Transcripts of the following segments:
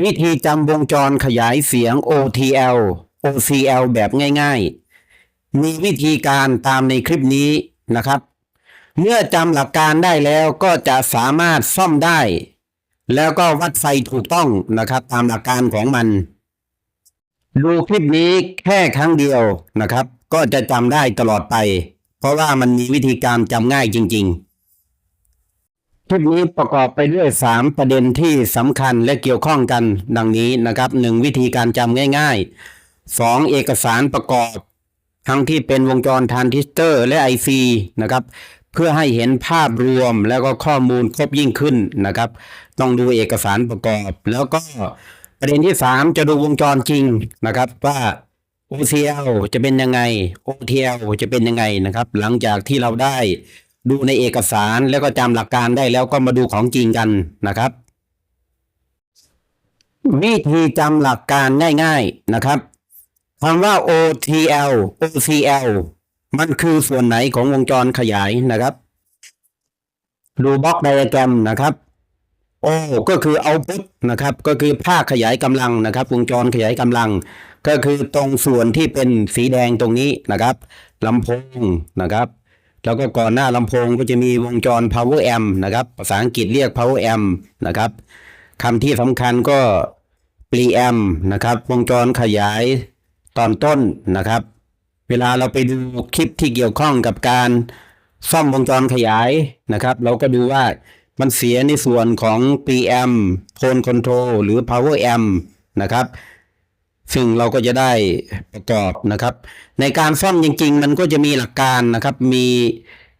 วิธีจำวงจรขยายเสียง OTL OCL แบบง่ายๆ มีวิธีการตามในคลิปนี้นะครับ เมื่อจำหลักการได้แล้วก็จะสามารถซ่อมได้ แล้วก็วัดไฟถูกต้องนะครับตามหลักการของมัน ดูคลิปนี้แค่ครั้งเดียวนะครับ ก็จะจำได้ตลอดไป เพราะว่ามันมีวิธีการจำง่ายจริง ๆ คลิปนี้ประกอบไปด้วย 3 ประเด็นที่สำคัญและเกี่ยวข้องกันดังนี้นะครับ 1. วิธีการจำง่าย ๆ 2. เอกสารประกอบ ทั้งที่เป็นวงจรทรานซิสเตอร์และ IC นะครับเพื่อให้เห็นภาพรวมแล้วก็ข้อมูลครบยิ่งขึ้นนะครับ ต้องดูเอกสารประกอบ แล้วก็ประเด็นที่ 3 จะดูวงจรจริงนะครับว่า OCL จะเป็นยังไง OTL จะเป็นยังไงนะครับ หลังจากที่เราได้ ดูในเอกสารแล้วก็จำหลักการได้แล้วก็มาดูของจริงกันนะครับ วิธีจำหลักการง่ายๆนะครับคำว่า OTL OCL มันคือส่วนไหนของวงจรขยายนะครับดูบล็อกไดอะแกรมนะครับ O ก็คือ output นะครับ ก็คือภาคขยายกำลังนะครับ วงจรขยายกำลัง ก็คือตรงส่วนที่เป็นสีแดงตรงนี้นะครับลำโพงนะครับ แล้วก็ก่อนหน้าลำโพงก็จะมีวงจร power amp นะครับ ภาษาอังกฤษเรียก power amp นะครับคำที่สำคัญก็ preamp นะครับ วงจรขยายตอนต้นนะครับ เวลาเราไปดูคลิปที่เกี่ยวข้องกับการซ่อมวงจรขยายนะครับ เราก็ดูว่ามันเสียในส่วนของ preamp tone control หรือ power amp นะครับ ซึ่งเราก็จะได้ประกอบนะครับ ในการซ่อมจริง ๆ มันก็จะมีหลักการนะครับ มี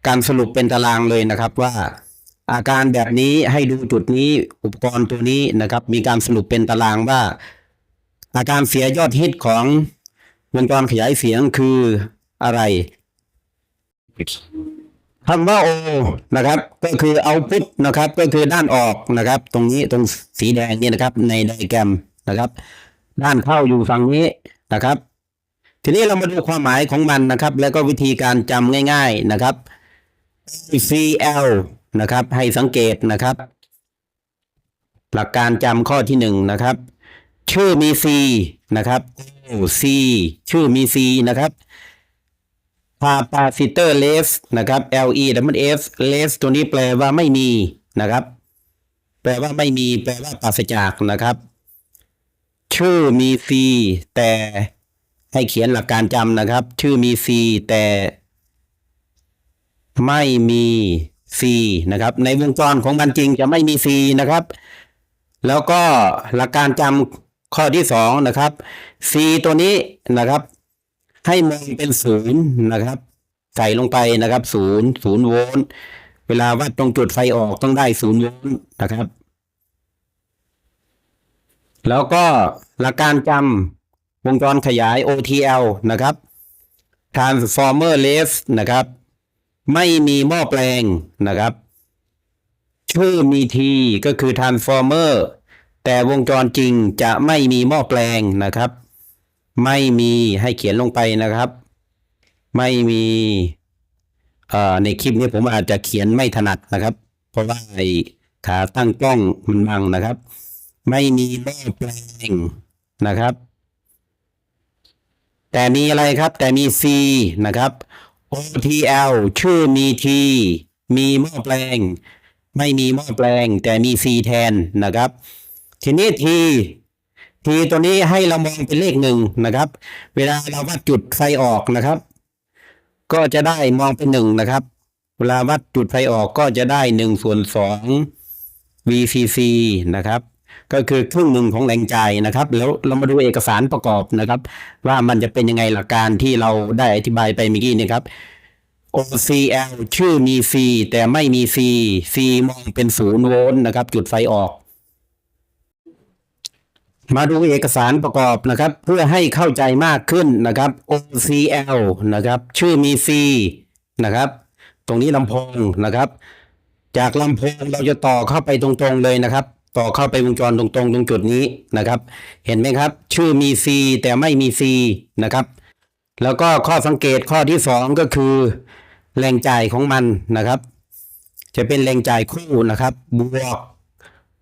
การสรุปเป็นตารางเลยนะครับว่าอาการแบบนี้ให้ดูจุดนี้อุปกรณ์ตัวนี้นะครับ มีการสรุปเป็นตารางว่า อาการเสียยอดฮิตของวงจรขยายเสียงคืออะไรคำว่า O นะครับ ก็คือเอาพุทนะครับ ก็คือด้านออกนะครับ ตรงนี้ตรงสีแดงนี่นะครับ ในไดแกรมนะครับ ด้านเข้าอยู่ฝั่งนี้นะครับ ทีนี้เรามาดูความหมายของมันนะครับ แล้วก็วิธีการจำง่าย ๆนะครับ CL นะครับ ให้สังเกตนะครับ หลักการจำข้อที่หนึ่งนะครับ ชื่อมี C นะครับ C ชื่อมี C นะครับ capacitor less นะครับ LE ดับเล S less ตัวนี้แปลว่าไม่มีนะครับ แปลว่าไม่มี แปลว่าปราศจากนะครับ ชื่อมี C แต่ให้เขียนหลักการจำนะครับ ชื่อมี C แต่ไม่มี C นะครับ ในวงจรของมันจริงจะไม่มี C นะครับ แล้วก็หลักการจำข้อที่สองนะครับ C ตัวนี้นะครับ ให้มองเป็นศูนย์นะครับ ใส่ลงไปนะครับศูนย์ศูนย์โวลต์เวลาวัดตรงจุดไฟออกต้องได้ศูนย์โวลต์นะครับ แล้วก็หลักการจำวงจรขยาย OTL นะครับ transformer less นะครับ ไม่มีหม้อแปลงนะครับ ชื่อมีทีก็คือ transformer แต่วงจรจริงจะไม่มีหม้อแปลงนะครับ ไม่มีให้เขียนลงไปนะครับ ไม่มีในคลิปนี้ผมอาจจะเขียนไม่ถนัดนะครับ เพราะว่าไอ้ขาตั้งกล้องมันบังนะครับ ไม่มีหม้อแปลงนะครับ แต่มีอะไรครับ แต่มี C นะครับ OTL ชื่อมี T มีหม้อแปลง ไม่มีหม้อแปลง แต่มี C แทนนะครับ ทีนี้ T ทีตัวนี้ให้เรามองเป็นเลขหนึ่งนะครับ เวลาเราวัดจุดไฟออกนะครับ ก็จะได้มองเป็นหนึ่งนะครับ เวลาวัดจุดไฟออกก็จะได้หนึ่งส่วนสอง VCC นะครับ ก็คือครึ่งหนึ่งของแรงจ่ายนะครับ แล้วเรามาดูเอกสารประกอบนะครับ ว่ามันจะเป็นยังไงหลักการที่เราได้อธิบายไปเมื่อกี้นะครับ OCL ชื่อมี C แต่ไม่มี C C มองเป็นศูนย์โวลต์นะครับ จุดไฟออก มาดูเอกสารประกอบนะครับ เพื่อให้เข้าใจมากขึ้นนะครับ OCL นะครับ ชื่อมี C นะครับ ตรงนี้ลำโพงนะครับ จากลำโพงเราจะต่อเข้าไปตรงๆเลยนะครับ ต่อเข้าไปวงจรตรงๆตรงจุดนี้นะครับ เห็นไหมครับ ชื่อมี C แต่ไม่มี C นะครับ แล้วก็ข้อสังเกตข้อที่สองก็คือ แรงจ่ายของมันนะครับ จะเป็นแรงจ่ายคู่นะครับบวก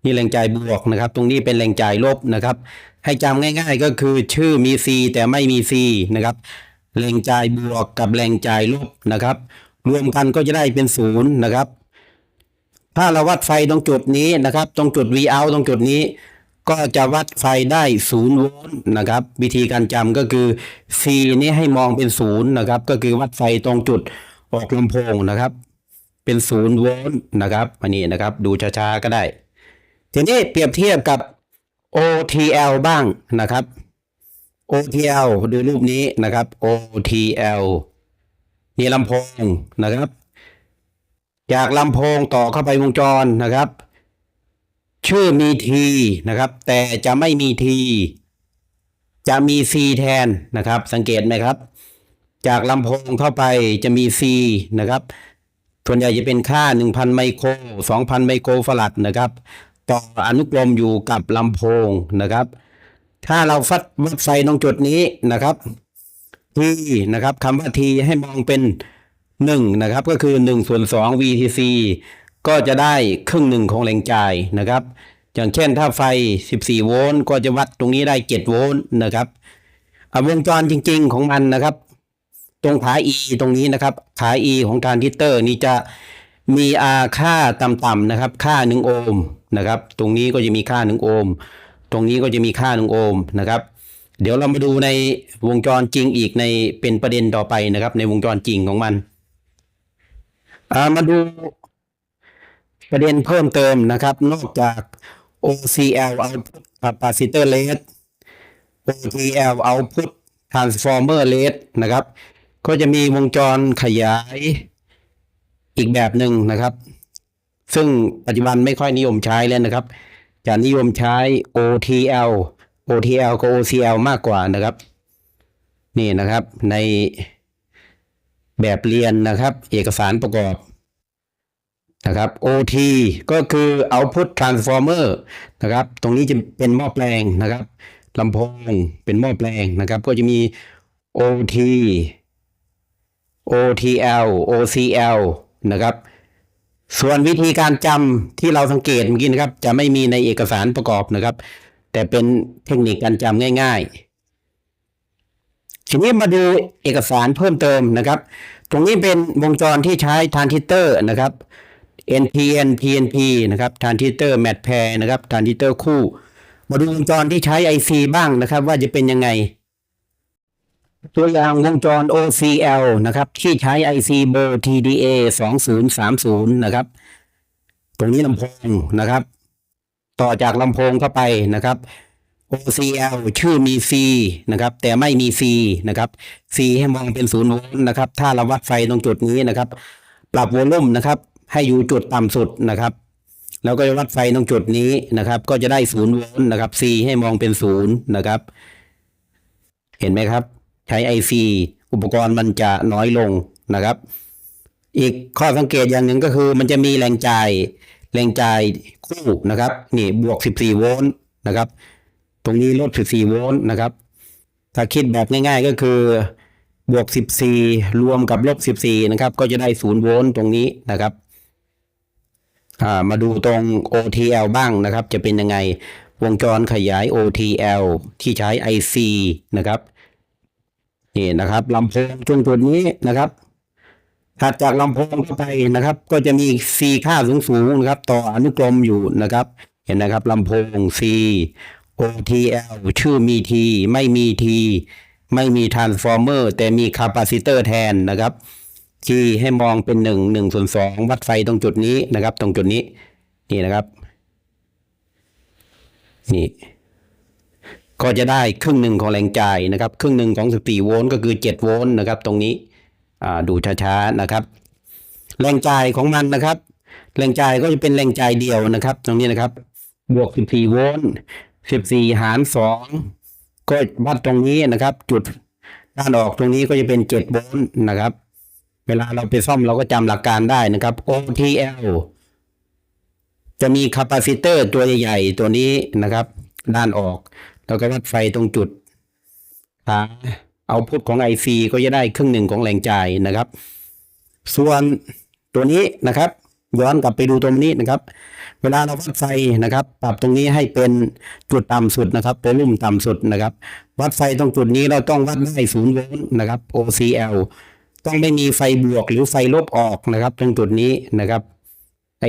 นี่แรงจ่ายบวกนะครับ ตรงนี้เป็นแรงจ่ายลบนะครับ ให้จำง่ายๆก็คือชื่อมี C แต่ไม่มี C นะครับแรงจ่ายบวกกับแรงจ่ายลบนะครับ รวมกันก็จะได้เป็นศูนย์นะครับ ถ้าเราวัดไฟตรงจุดนี้นะครับ ตรงจุด V out ตรงจุดนี้ ก็จะวัดไฟได้ศูนย์โวลต์นะครับ วิธีการจำก็คือ C นี้ให้มองเป็นศูนย์นะครับ ก็คือวัดไฟตรงจุดออกลำโพงนะครับ เป็นศูนย์โวลต์นะครับอันนี้นะครับดูช้าๆก็ได้ ทีนี้เปรียบเทียบกับ OTL บ้างนะครับ OTL ดูรูปนี้นะครับ OTL นี่ลำโพงนะครับ จากลำโพงต่อเข้าไปวงจรนะครับ ชื่อมีทีนะครับ แต่จะไม่มีที จะมี C แทนนะครับ สังเกตไหมครับ จากลำโพงเข้าไปจะมี C นะครับส่วนใหญ่จะเป็นค่า 1,000 ไมโคร 2,000 ไมโครฟารัดนะครับ ต่ออนุกรมอยู่กับลำโพงนะครับ ถ้าเราฟัดวัดไฟตรงจุดนี้นะครับทีนะครับคำว่าทีให้มองเป็น หนึ่งนะครับก็คือหนึ่งส่วนสอง VTC ก็จะได้ครึ่งหนึ่งของแรงจ่ายนะครับ อย่างเช่นถ้าไฟ 14 โวลต์ก็จะวัดตรงนี้ได้ 7 โวลต์นะครับวงจรจริง ๆ ของมันนะครับ ตรงขา E ตรงนี้นะครับขา E ของทรานซิสเตอร์นี่จะมีอาค่าต่ำๆนะครับ ค่า 1 โอห์มนะครับ ตรงนี้ก็จะมีค่า 1 โอห์มตรงนี้ก็จะมีค่า 1 โอห์มนะครับเดี๋ยวเรามาดูในวงจรจริงอีกในเป็นประเด็นต่อไปนะครับ ในวงจรจริงของมันามาดูประเด็นเพิ่มเติมนะครับ นอกจาก OCL output capacitor rate OTL output transformer rate นะครับ ก็จะมีวงจรขยายอีกแบบหนึ่งนะครับ ซึ่งปัจจุบันไม่ค่อยนิยมใช้แล้วนะครับ จะนิยมใช้ OTL OTL กับ OCL มากกว่านะครับ นี่นะครับใน แบบเรียนนะครับ เอกสารประกอบนะครับ OT ก็คือ Output Transformer นะครับ ตรงนี้จะเป็นหม้อแปลงนะครับลำโพงเป็นหม้อแปลงนะครับ ก็จะมี OT OTL OCL นะครับ ส่วนวิธีการจำที่เราสังเกตเมื่อกี้นะครับ จะไม่มีในเอกสารประกอบนะครับ แต่เป็นเทคนิคการจำง่าย ๆ ทีนี้มาดูเอกสารเพิ่มเติมนะครับ ตรงนี้เป็นวงจรที่ใช้ทรานซิสเตอร์นะครับ NPN PNP นะครับทรานซิสเตอร์แมทแพร์นะครับทรานซิสเตอร์คู่ มาดูวงจรที่ใช้ IC บ้างนะครับ ว่าจะเป็นยังไง ตัวอย่างวงจร OCL นะครับ ที่ใช้ IC เบอร์ TDA 2030 นะครับ ตรงนี้ลำโพงนะครับ ต่อจากลำโพงเข้าไปนะครับ OCL ชื่อมี C นะครับแต่ไม่มี C นะครับ C ให้มองเป็นศูนย์โวลต์นะครับ ถ้าเราวัดไฟตรงจุดนี้นะครับ ปรับโวลุ่มนะครับ ให้อยู่จุดต่ำสุดนะครับแล้วก็จะวัดไฟตรงจุดนี้นะครับ ก็จะได้ศูนย์โวลต์นะครับ C ให้มองเป็นศูนย์นะครับ เห็นไหมครับ ใช้ IC อุปกรณ์มันจะน้อยลงนะครับ อีกข้อสังเกตอย่างหนึ่งก็คือ มันจะมีแรงจ่ายแรงจ่ายคู่นะครับ นี่บวก 14 โวลต์นะครับ ตรงนี้ลด 14 โวลต์นะครับ ถ้าคิดแบบง่ายๆก็คือบวก 14 รวมกับลบ 14 นะครับ ก็จะได้ 0 โวลต์ตรงนี้นะครับอ่ามาดูตรง OTL บ้างนะครับ จะเป็นยังไงวงจรขยาย OTL ที่ใช้ IC นะครับนี่นะครับลำโพงตรงจุดนี้นะครับถัดจากลำโพงเข้าไปนะครับ ก็จะมี C ค่าสูงสูงๆนะครับ ต่ออนุกรมอยู่นะครับ เห็นนะครับลำโพง C OTL ชื่อมี T ไม่มี T ไม่มี transformer แต่มี capacitor แทนนะครับ T ให้มองเป็นหนึ่งหนึ่งส่วนสองวัดไฟตรงจุดนี้นะครับ ตรงจุดนี้ นี่นะครับ นี่ ก็จะได้ครึ่งหนึ่งของแรงจ่ายนะครับ ครึ่งหนึ่งของ14โวลต์ก็คือ7โวลต์นะครับ ตรงนี้ดูช้าๆนะครับ แรงจ่ายของมันนะครับ แรงจ่ายก็จะเป็นแรงจ่ายเดียวนะครับ ตรงนี้นะครับ บวก14โวลต์ 14หาร2ก็วัดตรงนี้นะครับ จุดด้านออกตรงนี้ก็จะเป็น7โวลต์นะครับ เวลาเราไปซ่อมเราก็จำหลักการได้นะครับ OTL จะมีคาปาซิเตอร์ตัวใหญ่ๆตัวนี้นะครับ ด้านออก แล้วก็วัดไฟตรงจุดขาเอาพุทของ IC ก็จะได้ครึ่งหนึ่งของแรงจ่ายนะครับ ส่วนตัวนี้นะครับ ย้อนกลับไปดูตรงนี้นะครับ เวลาเราวัดไฟนะครับ ปรับตรงนี้ให้เป็นจุดต่ำสุดนะครับตัวลุ่มต่ำสุดนะครับ วัดไฟตรงจุดนี้เราต้องวัดได้ศูนย์โวลต์นะครับ OCL ต้องไม่มีไฟบวกหรือไฟลบออกนะครับตรงจุดนี้นะครับ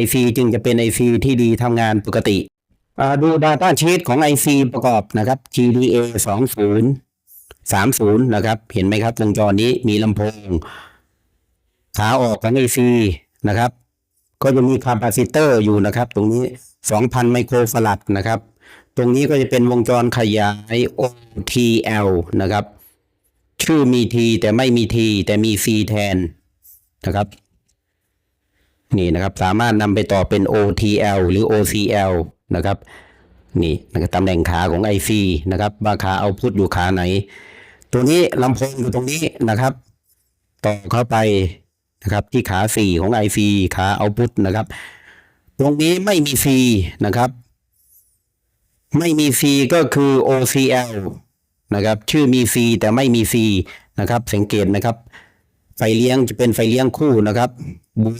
IC จึงจะเป็น IC ที่ดีทำงานปกติดู Data Sheet ของ IC ประกอบนะครับ GDA 20 30 นะครับ เห็นไหมครับวงจรนี้มีลำโพง ขาออกของ AC นะครับ ก็จะมีคาปาซิเตอร์อยู่นะครับ ตรงนี้ 2,000 ไมโครฟารัดนะครับ ตรงนี้ก็จะเป็นวงจรขยาย OTL นะครับ ชื่อมี T แต่ไม่มี T แต่มี C แทนนะครับ นี่นะครับสามารถนำไปต่อเป็น OTL หรือ OCL นะครับ นี่นะครับตำแหน่งขาของ IC นะครับว่าขาเอาพุทอยู่ขาไหน ตัวนี้ลำโพงอยู่ตรงนี้นะครับ ต่อเข้าไป นะครับที่ขาสี่ของ IC ขาเอาพุทนะครับ ตรงนี้ไม่มี C นะครับ ไม่มี C ก็คือ OCL นะครับ ชื่อมี C แต่ไม่มี C นะครับ สังเกตนะครับ ไฟเลี้ยงจะเป็นไฟเลี้ยงคู่นะครับบวก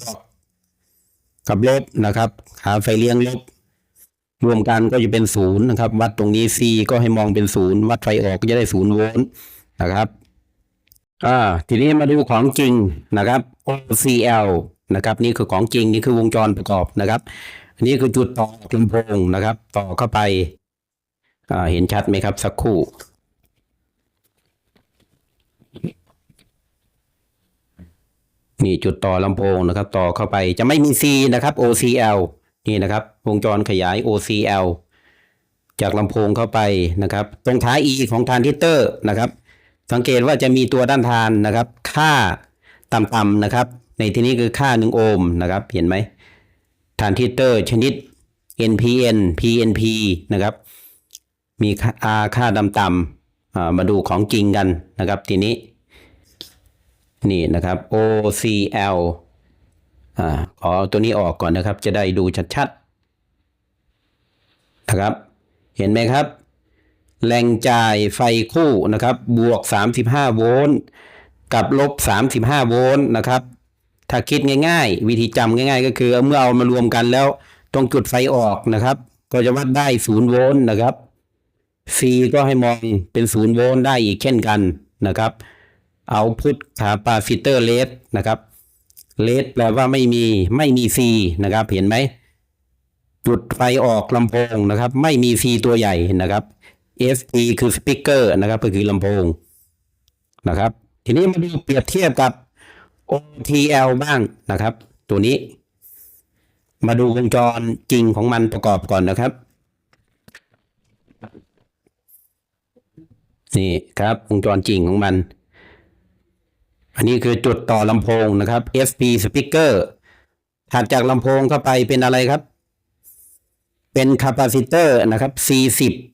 กับลบนะครับขาไฟเลี้ยงลบรวมกันก็จะเป็นศูนย์นะครับ วัดตรงนี้ C ก็ให้มองเป็นศูนย์วัดไฟออกก็จะได้ศูนย์โวลต์นะครับ อ่าทีนี้มาดูของจริงนะครับ OCL นะครับ นี่คือของจริง นี่คือวงจรประกอบนะครับอันนี้คือจุดต่อลำโพงนะครับ ต่อเข้าไปอ่าเห็นชัดไหมครับ สักครู่นี่จุดต่อลำโพงนะครับ ต่อเข้าไปจะไม่มี C นะครับ OCL นี่นะครับ วงจรขยาย OCL จากลำโพงเข้าไปนะครับ ตรงท้าย E ของทรานซิสเตอร์นะครับ สังเกตว่าจะมีตัวด้านทานนะครับ ค่าต่ำๆนะครับ ในที่นี้คือค่า 1 โอห์มนะครับ เห็นไหมทรานซิสเตอร์ชนิด NPN PNP นะครับ มีค่าค่าต่ำๆอ่ามาดูของจริงกันนะครับ ทีนี้ นี่นะครับ OCL อขอตัวนี้ออกก่อนนะครับ จะได้ดูชัดๆนะครับ เห็นไหมครับ แรงจ่ายไฟคู่นะครับบวก 35 โวลต์กับลบ 35 โวลต์นะครับ ถ้าคิดง่าย ๆ วิธีจำง่าย ๆ ก็คือเมื่อเอามารวมกันแล้วตรงจุดไฟออกนะครับ ก็จะวัดได้0โวลต์นะครับ C ก็ให้มองเป็น0โวลต์ได้อีกเช่นกันนะครับเอาพุทคาปาซิเตอร์เลสนะครับเลสแปลว่าไม่มีไม่มี C นะครับเห็นไหมจุดไฟออกลำโพงนะครับ ไม่มี C ตัวใหญ่นะครับ SE คือสปีกเกอร์นะครับ ก็คือลำโพงนะครับ ทีนี้มาดูเปรียบเทียบกับ OTL บ้างนะครับ ตัวนี้ มาดูวงจรจริงของมันประกอบก่อนนะครับ นี่ครับวงจรจริงของมัน อันนี้คือจุดต่อลำโพงนะครับ FP speaker ถัดจากลำโพงเข้าไปเป็นอะไรครับ เป็นคาปาซิเตอร์นะครับ 40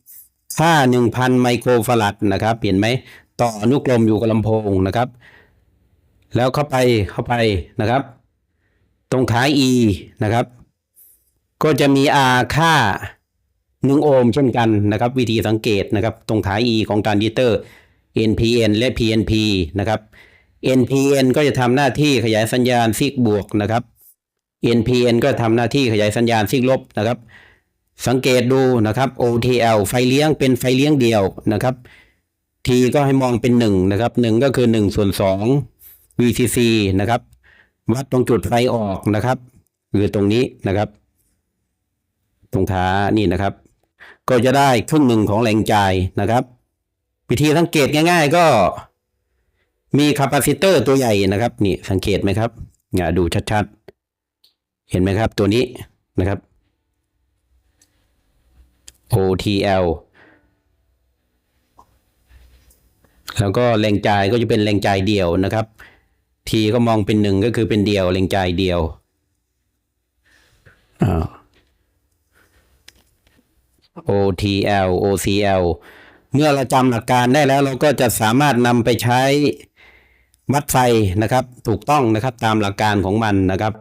ค่า 1,000 ไมโครฟารัดนะครับ เห็นไหมต่ออนุกรมอยู่กับลำโพงนะครับ แล้วเข้าไปเข้าไปนะครับ ตรงท้าย E นะครับ ก็จะมี R ค่า 1 โอห์มเช่นกันนะครับ วิธีสังเกตนะครับ ตรงท้าย E ของทรานซิเตอร์ NPN และ PNP นะครับ NPN ก็จะทำหน้าที่ขยายสัญญาณซีกบวกนะครับ NPN ก็ทำหน้าที่ขยายสัญญาณซีกลบนะครับ สังเกตดูนะครับ OTL ไฟเลี้ยงเป็นไฟเลี้ยงเดียวนะครับ T ก็ให้มองเป็นหนึ่งนะครับหนึ่งก็คือหนึ่งส่วนสอง VCC นะครับ วัดตรงจุดไฟออกนะครับคือตรงนี้นะครับ ตรงท้านี่นะครับ ก็จะได้ครึ่งหนึ่งของแรงจ่ายนะครับ วิธีสังเกตง่าย ๆ ก็มีคาปาซิเตอร์ตัวใหญ่นะครับ นี่สังเกตไหมครับอย่าดูชัดๆ เห็นไหมครับ ตัวนี้นะครับ OTL แล้วก็แรงจ่ายก็จะเป็นแรงจ่ายเดียวนะครับ T ก็มองเป็นหนึ่งก็คือเป็นเดียวแรงจ่ายเดียวอ่า OTL OCL เมื่อเราจำหลักการได้แล้วเราก็จะสามารถนำไปใช้วัดไฟนะครับ ถูกต้องนะครับตามหลักการของมันนะครับ